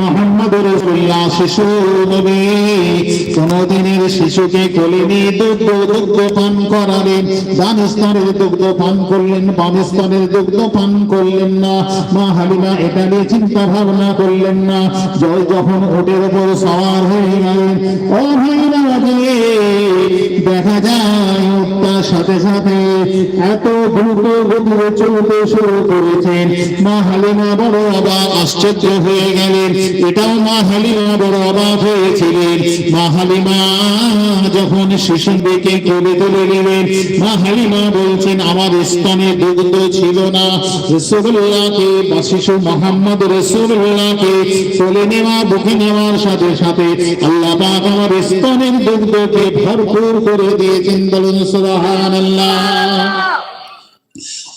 মোহাম্মদ রসুল্লাহ শিশু নবী, কোনদিনের শিশুকে কোলে দুগ্ধ দুগ্ধ পান করালেন ডান স্তনের দুগ্ধ পান করলেন বাম স্তনের দুগ্ধ পান করলেন না, মা হালিমা এটা নিয়ে চিন্তা ভাবনা করলেন না, জয় যখন ওটের উপর সওয়ার হয়ে গেলেন দেখা যায় সাথে সাথে এত দ্রুত চলতে শুরু করেছেন। মা হালিমা বড় আবার আশ্চর্য হয়ে গেলেন এটাও মা হালিমা বড় অবাক হয়েছিলেন। মা হালিমা যখন শিশুর দিকে কোলে তুলে নিলেন মা হালিমা বলছেন, আমার স্তনে দুগ্ধ ছিল না। রসুল্লাহকে বা শিশু মোহাম্মদ রসুল্লাহকে কোলে নেওয়া, বুকে নেওয়ার সাথে সাথে আল্লাহ পাক আমার স্তনের দুগ্ধকে ভরপুর করে দিয়েছেন। বলুন, সুবহানাল্লাহ।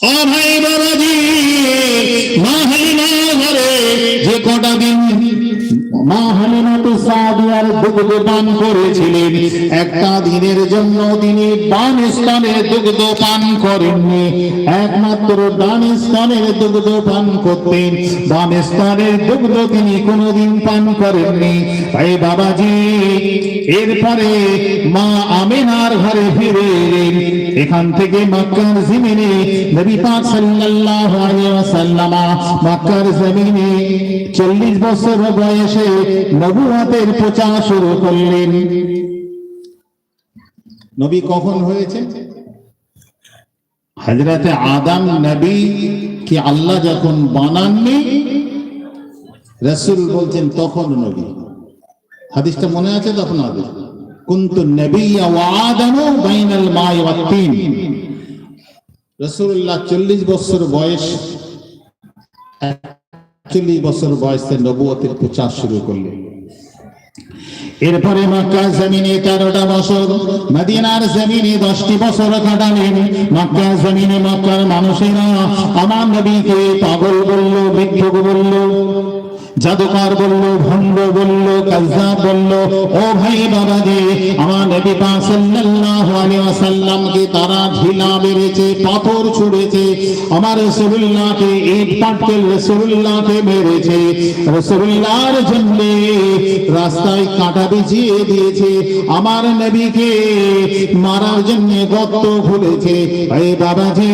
ও ভাই বাবাজি মা হালিমা ঘরে যে কটা দিন মা হালিমা তো সাদিয়ার দুগ্ধ পান করেছিলেন একটা দিনের জন্য তিনি পান করেননি তাই বাবাজি এরপরে মা আমিনার ঘরে ফিরে এলেন এখান থেকে মক্কার জমিনে নবী মক্কার জমিনে 40 বছর বয়সে নবুয়তের প্রচার শুরু করলেন। নবী কখন হয়েছে? হযরতে আদম নবী কি আল্লাহ যখন বানাননি, রাসূল বলছেন, তখন নবী। হাদিসটা মনে আছে তো আপনাদের? কুন্তু ওয়া আদামু বাইনাল মাই ওয়াত তিন। রাসূলুল্লাহ 40 বছর বয়স 40 বছর বয়সে নবুয়তের প্রচার শুরু করলেন। এরপরে মক্কা জমিনে তেরোটা বছর, মদিনার জমিনে দশটি বছর কাটালেন। মক্কা জমিনে মক্কার মানুষেরা আমার নবীকে পাগল বলল, বৃদ্ধ বলল জাদুকর বলল, ভণ্ড বলল, কাজ্জাব বলল, ও ভাই বাবা দে আমার নবী পাক সাল্লাল্লাহু আলাইহি ওয়াসাল্লামকে তারা ঢিলা মেরেছে, পাথর ছুঁড়েছে, আমার রাসূলুল্লাহকে ইট পাটকেল রাসূলুল্লাহকে মেরেছে, রাসূলুল্লাহর জন্য রাস্তায় কাঁটা বিছিয়ে দিয়েছে, আমার নবীকে মারার জন্য গর্ত খুলেছে এই বাবাজি,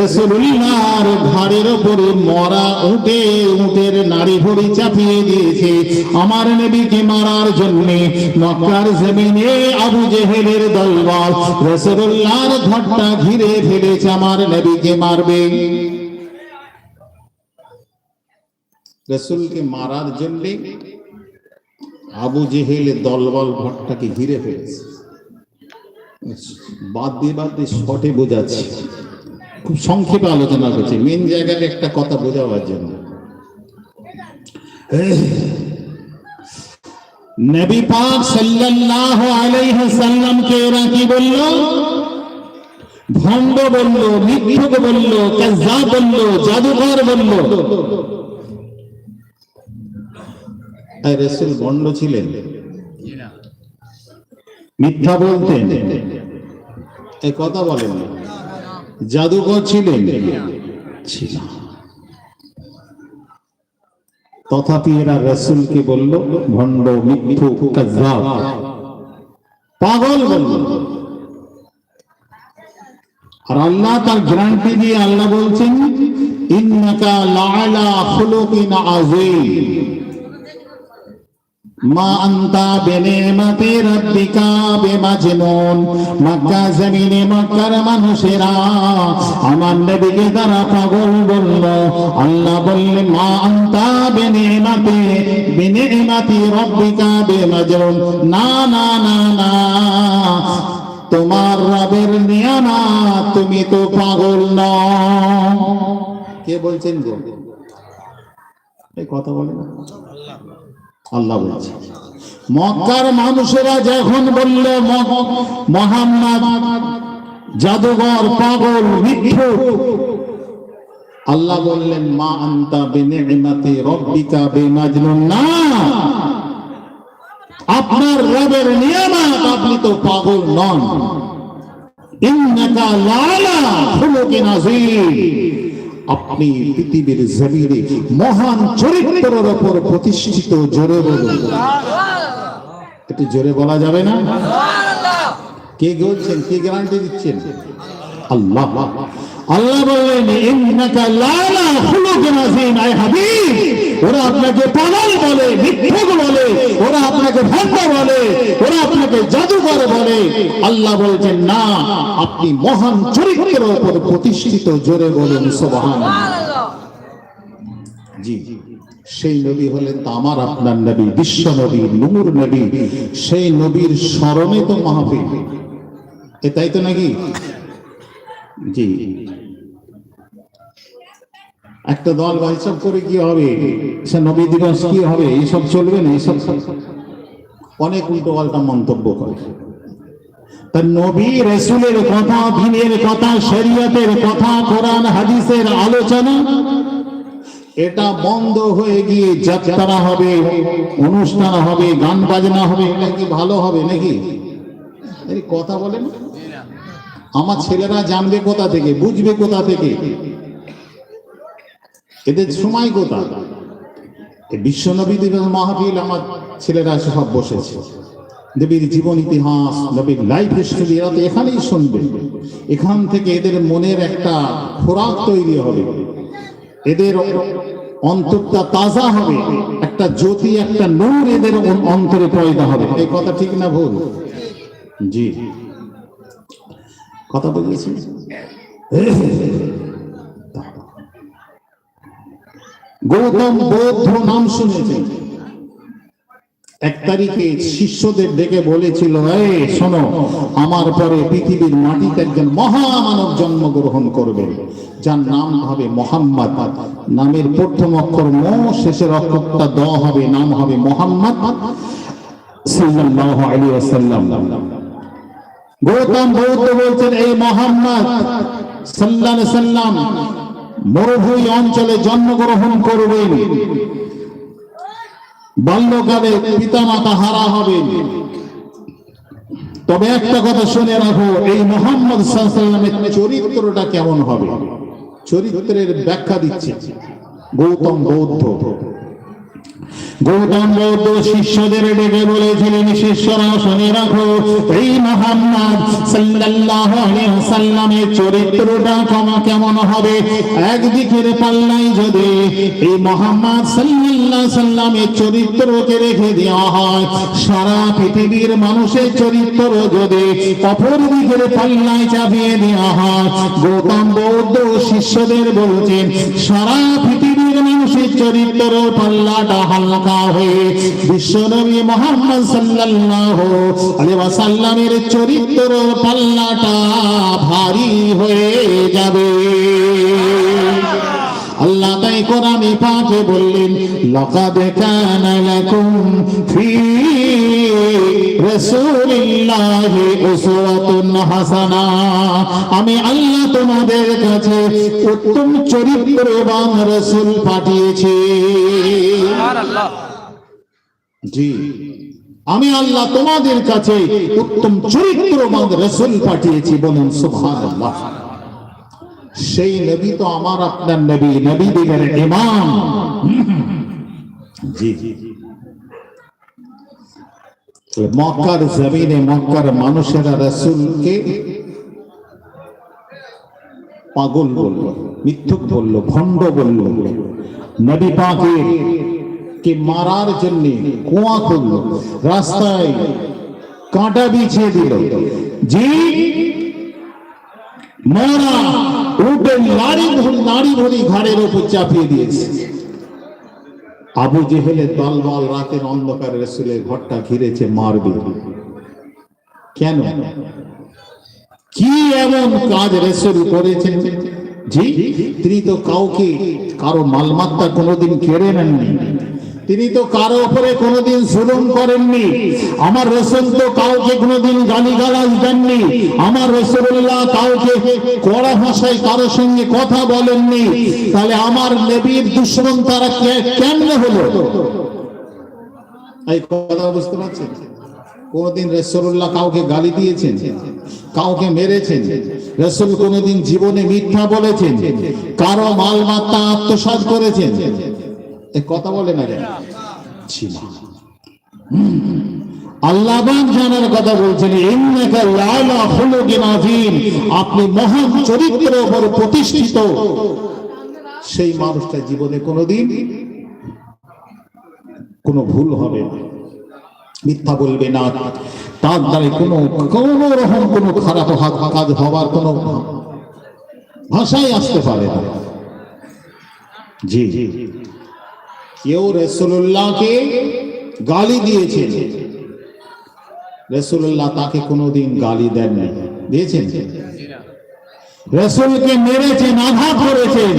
রাসূলুল্লাহর ঘাড়ের উপরে মরা উঠে উটের নারী ভরি চাপিয়ে দিয়েছে। আমার নবীকে মারার জন্য মক্কার জমিনে আবু জেহেলের দলবল রাসূলুল্লাহর ঘরটা ঘিরে ফেলেছে আমার নবীকে মারবে। রসুলকে মারার জন্য আবু জেহেলের দলবল ঘরটাকে ঘিরে ফেলেছে। বাদ দিয়ে বাদ দিয়ে শটে বোঝাচ্ছে। খুব সংক্ষেপে আলোচনা করছে। মেন জায়গায় একটা কথা বোঝাবার জন্য। নবী পাক সাল্লাল্লাহু আলাইহি সাল্লামকে এরা কি বলল? ভণ্ড বলল মিথ্যুক বলল কাজ্জাব বলল জাদুকর বলল। আর রাসূল ভণ্ড ছিলেন। মিথ্যা বলতেন। এই কথা বলেন। জাদুকর ছিলেন। ছিল তথাপি এরা রসুলকে বলল, ভণ্ড, মিথ্যু পাগল বলল। আর আল্লাহ তার গ্যারান্টি দিয়ে আল্লাহ বলছেন, ইন্নাকা লাআলা খুলুকিন আযীম। মা আন্তা বেমাজনুন না না না না, তোমার রবের নিয়ামা তুমি তো পাগল নও। কে বলছেন কথা বলে না। আল্লাহ বলছে। মক্কার মানুষেরা যখন বলল মোহাম্মদ, জাদুঘর, পাগল আল্লাহ বললেন, মা আন্তা বিনিমাতি রব্বিকা বিমাজনুন না। আপনার রবের নিয়ামত আপনি তো পাগল নন। ইন্নাকা লালা খুলুকিন আযীম। আপনি পৃথিবীর জমিনে মহান চরিত্রের ওপর প্রতিষ্ঠিত জোরে বলুন। একটু জোরে বলা যাবে না? কে বলছেন কে গ্যারান্টি দিচ্ছেন? আল্লাহ। আল্লাহ বললেন ওরা আপনাকে পাগল বলে মিথ্যুক বলে ওরা আপনাকে ভণ্ড বলে ওরা আপনাকে জাদুকর বলে। আল্লাহ বলছেন না আপনি মহান চরিত্রের উপর প্রতিষ্ঠিত জোরে বলেন সুবহানাল্লাহ। জি সেই নবী হলেন তো আমার আপনার নবী বিশ্ব নবী নূর নবী। সেই নবীর স্মরণে তো মাহফিল এটাই তো নাকি? জি। একটা দল বা এইসব করে কি হবে? সে নবী দিবস কি হবে? এইসব চলবে না এইসব অনেক উল্টো পাল্টা মন্তব্য করে। তা নবী রসুলের কথা দিনের কথা শরীয়তের কথা কোরআন হাদিসের আলোচনা এটা বন্ধ হয়ে গিয়ে যাত্রা হবে অনুষ্ঠান হবে গান বাজনা হবে এটা কি ভালো হবে নাকি? কথা বলেন। আমার ছেলেরা জানবে কোথা থেকে বুঝবে কোথা থেকে? এদের সময় কোথা বিশ্বনবী দিবস মাহফিল আমার ছেলেরা সব বসেছে। দেবীর জীবন ইতিহাস, নবীর লাইফ হিস্ট্রি এরা তো এখানেই শুনবে। এখান থেকে এদের মনের একটা খোরাক তৈরি হবে। এদের অন্তরটা তাজা হবে। একটা জ্যোতি, একটা নূর এদের অন্তরে পয়দা হবে। এই কথা ঠিক না ভুল? জি। কথা বলেছি? গৌতম বৌদ্ধ নাম শুনেছেন এক তারিখে শিষ্যদের ডেকে বলেছিল শোনো, আমার পরে পৃথিবীর মাটিতে একজন মহামানব জন্মগ্রহণ করবে। যার নাম হবে মোহাম্মদ। নামের প্রথম অক্ষর ম, শেষের অক্ষরটা দ হবে, নাম হবে মোহাম্মদ গৌতম বৌদ্ধ বলছেন, এই মোহাম্মদ সাল্লাম মরুভূমি অঞ্চলে জন্মগ্রহণ করবেন। বাল্যকালে পিতা মাতা হারা হবে তবে একটা কথা শুনে রাখো, এই মোহাম্মদ চরিত্রটা কেমন হবে? চরিত্রের ব্যাখ্যা দিচ্ছে। গৌতম বৌদ্ধ। গৌতম বৌদ্ধ শিষ্যদের ডেকে বলেছিলেন, শিষ্যরা, শুনে রাখো, এই মোহাম্মদ চরিত্রটা কেমন কেমন হবে? একদিকের পাল্লাই যদি এই মোহাম্মদ সাল্লাল্লাহু সাল্লামের চরিত্রকে রেখে দেওয়া হয়, সারা পৃথিবীর মানুষের চরিত্র যদি অপর দিকের পাল্লায় চাপিয়ে দেওয়া হয়, গৌতম বৌদ্ধ শিষ্যদের বলছেন, সারা পৃথিবীর মানুষের চরিত্র পাল্লাটা হালকা হয়ে বিশ্বনবী মোহাম্মদ সাল্লাল্লাহু আলাইহি ওয়াসাল্লামের চরিত্র পাল্লাটা ভারী হয়ে যাবে। আল্লাহ কোরআনে পাকে বললেন লাকাদ কানা লাকুম ফি রাসূলিল্লাহি উসওয়াতুন হাসানা। আমি আল্লাহ তোমাদের কাছে উত্তম চরিত্রবান রাসূল পাঠিয়েছি। জি। আমি আল্লাহ তোমাদের কাছে উত্তম চরিত্রবান রাসূল পাঠিয়েছি বলুন সুবহানাল্লাহ। সেই নবী তো আমার আপনার নবী নবীদের ইমাম। জি মক্কার জমিনে মক্কার মানুষেরা রসুলকে পাগল বলল মিথ্যুক বলল ভণ্ড বলল। নবী পাকে কে মারার জন্য কুয়া করল রাস্তায় কাঁটা বিছিয়ে দিল। জি মরা। উঠে নারী নারী ধরি ঘাড়ের ওপর চাপিয়ে দিয়েছে আবু জেহেলের দল বল রাতের অন্ধকারে রসুলের ঘরটা ঘিরেছে মারবে কেন কি এমন কাজ রসুল করেছেন জি তিনি তো কাউকে কারও মালমাত্তা কোনোদিন কেড়ে নেননি তিনি তো কারও উপরে কোনোদিন জুলুম করেননি। আমার রসুল তো কাউকে কোনোদিন গালিগালাজ দেননি। আমার রসুল্লাহ কাউকে কড়া ভাষায় কারও সঙ্গে কথা বলেননি। তাহলে আমার নবীর দুশ্মন তারা কে- কেমনে হলো? এই কথা বুঝতে পারছেন? কোনদিন রসুল্লাহ কাউকে গালি দিয়েছেন, কাউকে মেরেছেন, রসুল কোনদিন জীবনে মিথ্যা বলেছেন, কারও মালমাত্রা আত্মসাৎ করেছেন এ কথা বলে না কেন? ছি না। আল্লাহ জানার কথা বলছেন আপনি মহান চরিত্রের উপর প্রতিষ্ঠিত। সেই মানুষটা জীবনে কোনোদিন কোনো ভুল হবে না। মিথ্যা বলবে না। তার দ্বারা কোনো কোনো রকম কোনো খারাপ কাজ হবার কোনো ভাষাই আসতে পারে না। জি জি। কেউ রসুল্লাহকে গালি দিয়েছেন। রসুল্লাহ তাকে কোনোদিন গালি দেননি। দিয়েছেন? রসুলকে মেরেছেন, আঘাত করেছেন।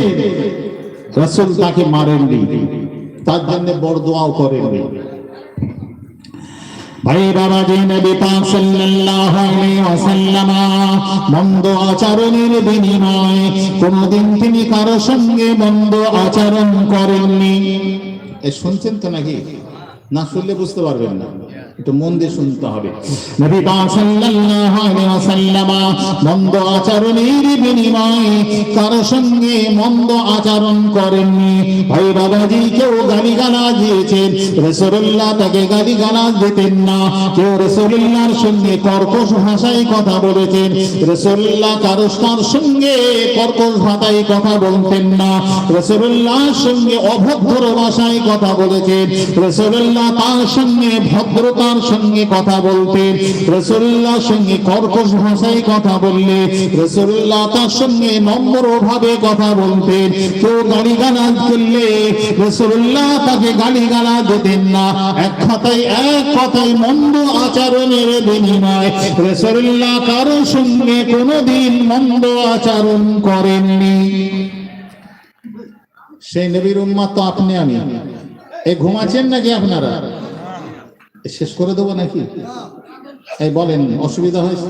রসুল তাকে মারেননি। তার জন্য বড় দোয়াও করেননি। ভাই বাবা যে নবী পাক সাল্লাল্লাহু আলাইহি ওয়াসাল্লাম মন্দ আচরণের তিনি কারও সঙ্গে মন্দ আচরণ করেননি। শুনছেন তো নাকি? না শুনলে বুঝতে পারবেন না। একটু মন দিয়ে শুনতে হবে। নবী সাল্লাল্লাহু আলাইহি ওয়াসাল্লাম মন্দ আচরণের বিনিময়ে সঙ্গে মন্দ আচরণ করেননি? ভাই বাবাজি কেউ গালি দিয়েছেন রাসূলুল্লাহ তাকে গালি দিতেন না। কেউ রাসূলুল্লাহর সঙ্গে কর্কশ ভাষায় কথা বলেছেন রাসূলুল্লাহ কারও সঙ্গে কর্কশ ভাষায় কথা বলতেন না। রাসূলুল্লাহর সঙ্গে অভদ্র ভাষায় কথা বলেছেন রাসূলুল্লাহ তার সঙ্গে ভদ্রতার সঙ্গে কথা বলতেন রাসূলুল্লাহর সঙ্গে কর্কশ ভাষায় কথা বললে রাসূলুল্লাহ তার সঙ্গে নম্র ভাবে কথা বলতেন কেউ গালি গালাজ করলে রাসূলুল্লাহ তাকে গালি গালাজ দিতেন না। এক কথায় এক কথায় মন্দ আচরণের বিনিময় রাসূলুল্লাহ কারও সঙ্গে কোনোদিন মন্দ আচরণ করেননি। সেই নবীর উম্মাত তো আপনি আমি। এ ঘুমাচ্ছেন নাকি আপনারা? শেষ করে দেবো নাকি? এই বলেন, অসুবিধা হয়েছে?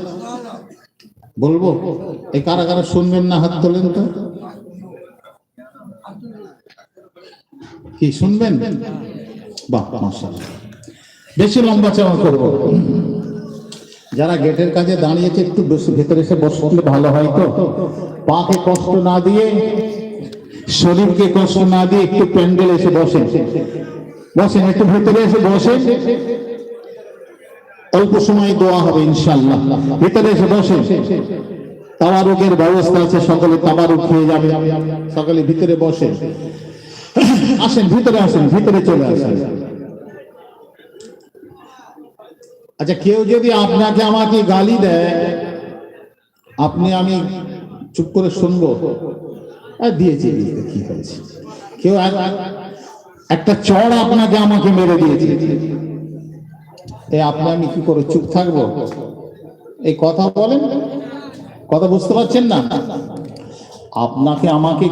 বলব? এই কারা কারা শুনবেন না হাত তোলেন তো। কি, শুনবেন। বেশি লম্বা চাওয়া করব। যারা গেটের কাছে দাঁড়িয়েছে, একটু বেশি ভেতরে এসে বসলে ভালো হয় তো। পাকে কষ্ট না দিয়ে, শরীরকে কষ্ট না দিয়ে একটু প্যান্ডেল এসে বসেন। বসেন, একটু ভেতরে এসে বসেন। অল্প সময় দোয়া হবে ইনশাল্লাহ ভেতরে এসে বসেন। তাবারুকের ব্যবস্থা আছে, সকলে তাবারুক খেয়ে যাবে। সকলে ভিতরে বসেন। আসেন, ভিতরে আসেন, ভিতরে চলে আসেন। আচ্ছা কেউ যদি আপনাকে আমাকে গালি দেয়, আপনি, আমি চুপ করে শুনব? দিয়েছি কি হয়েছে? কেউ একটা চড় আপনাকে আমাকে মেরে দিয়েছে। এ আপনি আমি কি করে চুপ থাকব? এই কথা বলেন? কথা বুঝতে পারছেন না? আপনাকে আমাকে